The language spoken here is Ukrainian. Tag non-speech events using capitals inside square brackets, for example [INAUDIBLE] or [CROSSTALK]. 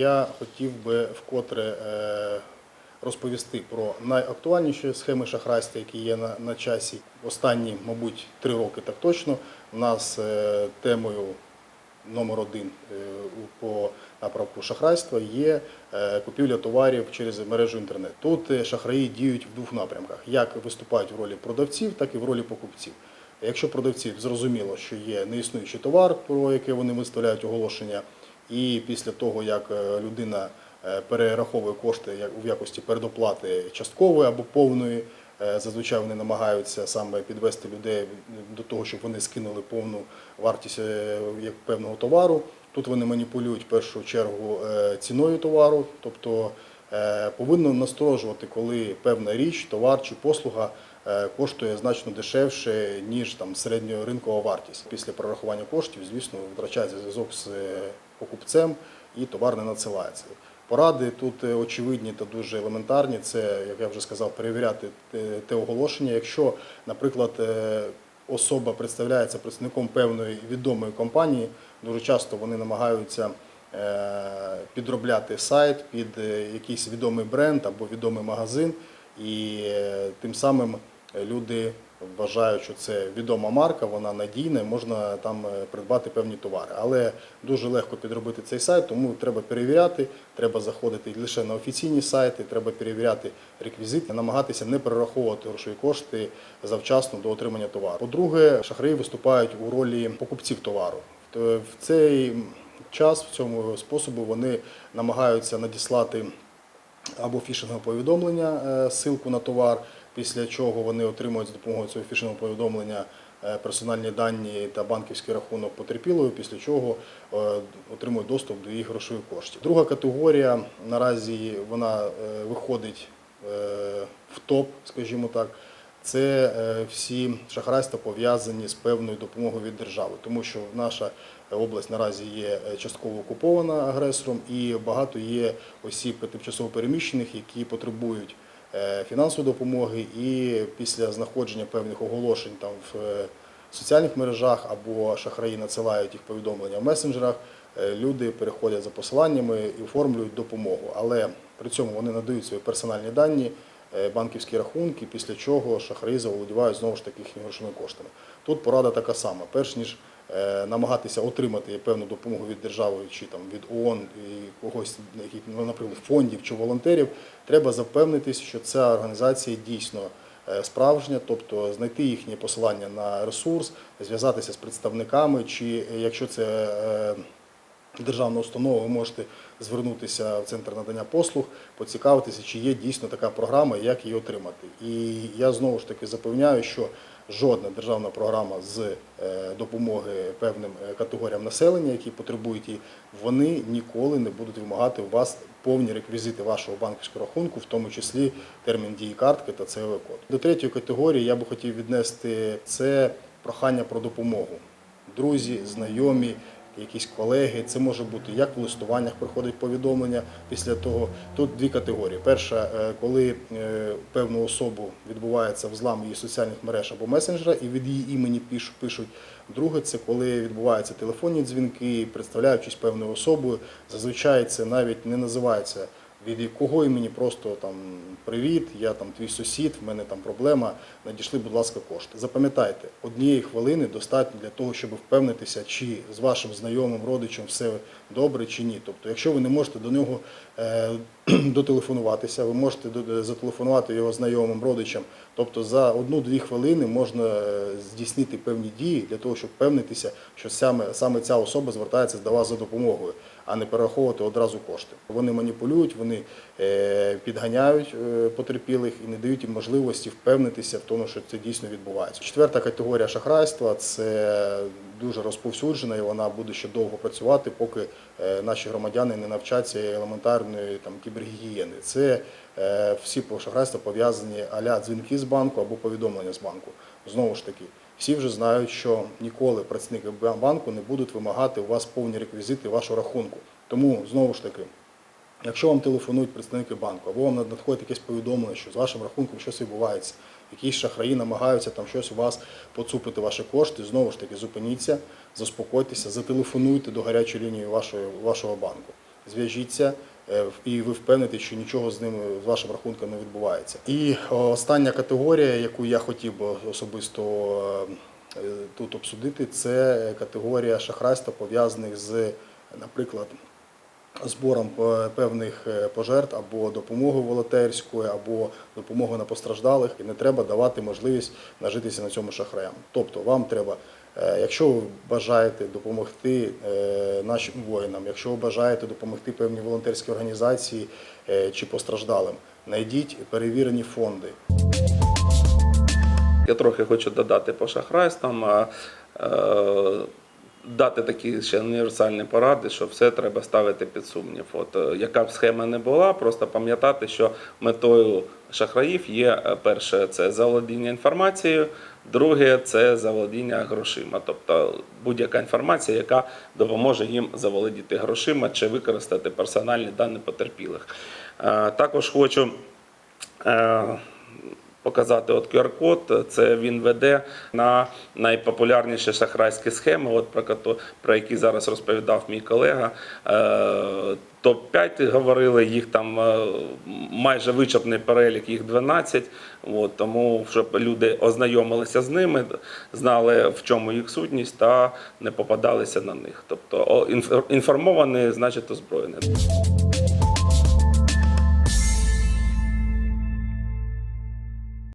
Я хотів би вкотре е, розповісти про найактуальніші схеми шахрайства, які є на, на часі. Останні, мабуть, три роки так точно. У нас е, темою номер один е, по напрямку шахрайства є купівля товарів через мережу інтернет. Тут шахраї діють в двох напрямках: як виступають в ролі продавців, так і в ролі покупців. Якщо продавців зрозуміло, що є неіснуючий товар, про який вони виставляють оголошення, і після того, як е, людина е, перераховує кошти у якості передоплати часткової або повної, е, зазвичай вони намагаються саме підвести людей до того, щоб вони скинули повну вартість певного товару. Тут вони маніпулюють в першу чергу ціною товару, тобто повинно насторожувати, коли певна річ, товар чи послуга коштує значно дешевше, ніж там середньоринкова вартість. Після прорахування коштів, звісно, втрачається зв'язок з е, покупцем і товар не надсилається. Поради тут е, очевидні та дуже елементарні. Це, як я вже сказав, перевіряти те- оголошення. Якщо, наприклад, е, особа представляється представником певної відомої компанії, дуже часто вони намагаються е, підробляти сайт під е, якийсь відомий бренд або відомий магазин, і е, тим самим люди вважають, що це відома марка, вона надійна, можна там е, придбати певні товари. Але дуже легко підробити цей сайт, тому треба перевіряти, треба заходити лише на офіційні сайти, треба перевіряти реквізити, намагатися не перераховувати грошові кошти завчасно до отримання товару. По-друге, шахраї виступають у ролі покупців товару. В цей час, в цьому способу вони намагаються надіслати або фішингове повідомлення, е, ссылку на товар, після чого вони отримують за допомогою цього фішингового повідомлення е, персональні дані та банківський рахунок потерпілої, після чого е, отримують доступ до їх грошових коштів. Друга категорія наразі вона е, виходить в топ, скажімо так. Це всі шахрайства пов'язані з певною допомогою від держави, тому що наша область наразі є частково окупована агресором, і багато є осіб тимчасово переміщених, які потребують фінансової допомоги, і після знаходження певних оголошень там в е, соціальних мережах або шахраї надсилають їх повідомлення в месенджерах. е, Люди переходять за посиланнями і оформлюють допомогу, але при цьому вони надають свої персональні дані, е, банківські рахунки, після чого шахраї заволодівають знову ж таки їхніми грошовими коштами. Тут порада така сама. Перш ніж е, намагатися отримати певну допомогу від держави чи там від ООН і когось, ну, наприклад, фондів чи волонтерів, треба запевнитися, що ця організація дійсно е, справжня, тобто знайти їхнє посилання на ресурс, зв'язатися з представниками, чи е, якщо це державна установа, ви можете звернутися в центр надання послуг, поцікавитися, чи є дійсно така програма, як її отримати. І я знову ж таки запевняю, що жодна державна програма з е, допомоги певним е, категоріям населення, які потребують її, вони ніколи не будуть вимагати у вас повні реквізити вашого банківського рахунку, в тому числі термін дії картки та цв код. До третьої категорії я би хотів віднести це прохання про допомогу. Друзі, знайомі, якісь колеги. Це може бути як в листуваннях приходить повідомлення після того. Тут дві категорії. Перша, е, коли е, певну особу відбувається взлам її соціальних мереж або месенджера, і від її імені пишуть. Друге, це коли відбуваються телефонні дзвінки, представляючись певною особою. Зазвичай це навіть не називається від якого імені просто там привіт, я там твій сусід, в мене там проблема. Надійшли, будь ласка, кошти. Запам'ятайте, однієї хвилини достатньо для того, щоб впевнитися, чи з вашим знайомим родичем все добре чи ні. Тобто, якщо ви не можете до нього е, [CLEARS THROAT] дотелефонуватися, ви можете зателефонувати його знайомим родичам. Тобто за одну-дві хвилини можна е, здійснити певні дії для того, щоб впевнитися, що саме, саме ця особа звертається до вас за допомогою, а не перераховувати одразу кошти. Вони маніпулюють, вони е, підганяють е, потерпілих і не дають їм можливості впевнитися в тому, що це дійсно відбувається. Четверта категорія шахрайства це дуже розповсюджена і вона буде ще довго працювати, поки е, наші громадяни не навчаться елементарної там кібергігієни. Це е, всі шахрайства пов'язані аля дзвінки з банку або повідомлення з банку. Знову ж таки, всі вже знають, що ніколи працівники банку не будуть вимагати у вас повні реквізити вашого рахунку. Тому знову ж таки. Якщо вам телефонують представники банку, або вам надходить якесь повідомлення, що з вашим рахунком щось відбувається, якісь шахраї намагаються там щось у вас поцупити ваші кошти, знову ж таки зупиніться, заспокойтеся, зателефонуйте до гарячої лінії вашої, вашого банку. зв'яжіться. е, І ви впевнені, що нічого з ними з вашим рахунком не відбувається. І остання категорія, яку я хотів би особисто е, тут обсудити, це категорія шахрайства пов'язаних з, наприклад, збором е, певних е, пожертв або допомоги волонтерської, або допомоги на постраждалих, і не треба давати можливість нажитися на цьому шахраям. Тобто вам треба, е, якщо ви бажаєте допомогти нашим воїнам, якщо ви бажаєте допомогти певній волонтерській організації чи постраждалим, знайдіть перевірені фонди. Я трохи хочу додати по шахрайствам, дати такі ще універсальні поради, що все треба ставити під сумнів. От е, яка б схема не була, просто пам'ятати, що метою шахраїв є е, перше це заволодіння інформацією, друге це заволодіння грошима, тобто будь-яка інформація, яка допоможе їм заволодіти грошима чи використати персональні дані потерпілих. Е, Також хочу. Показати от QR-код. Це він веде на найпопулярніші шахрайські схеми, от про, кото- про які зараз розповідав мій колега. Е, Топ-5 говорили, їх там е, майже вичерпний перелік, їх 12. От, тому щоб люди ознайомилися з ними, знали в чому їх сутність та не попадалися на них. Тобто інформовані, значить озброєні.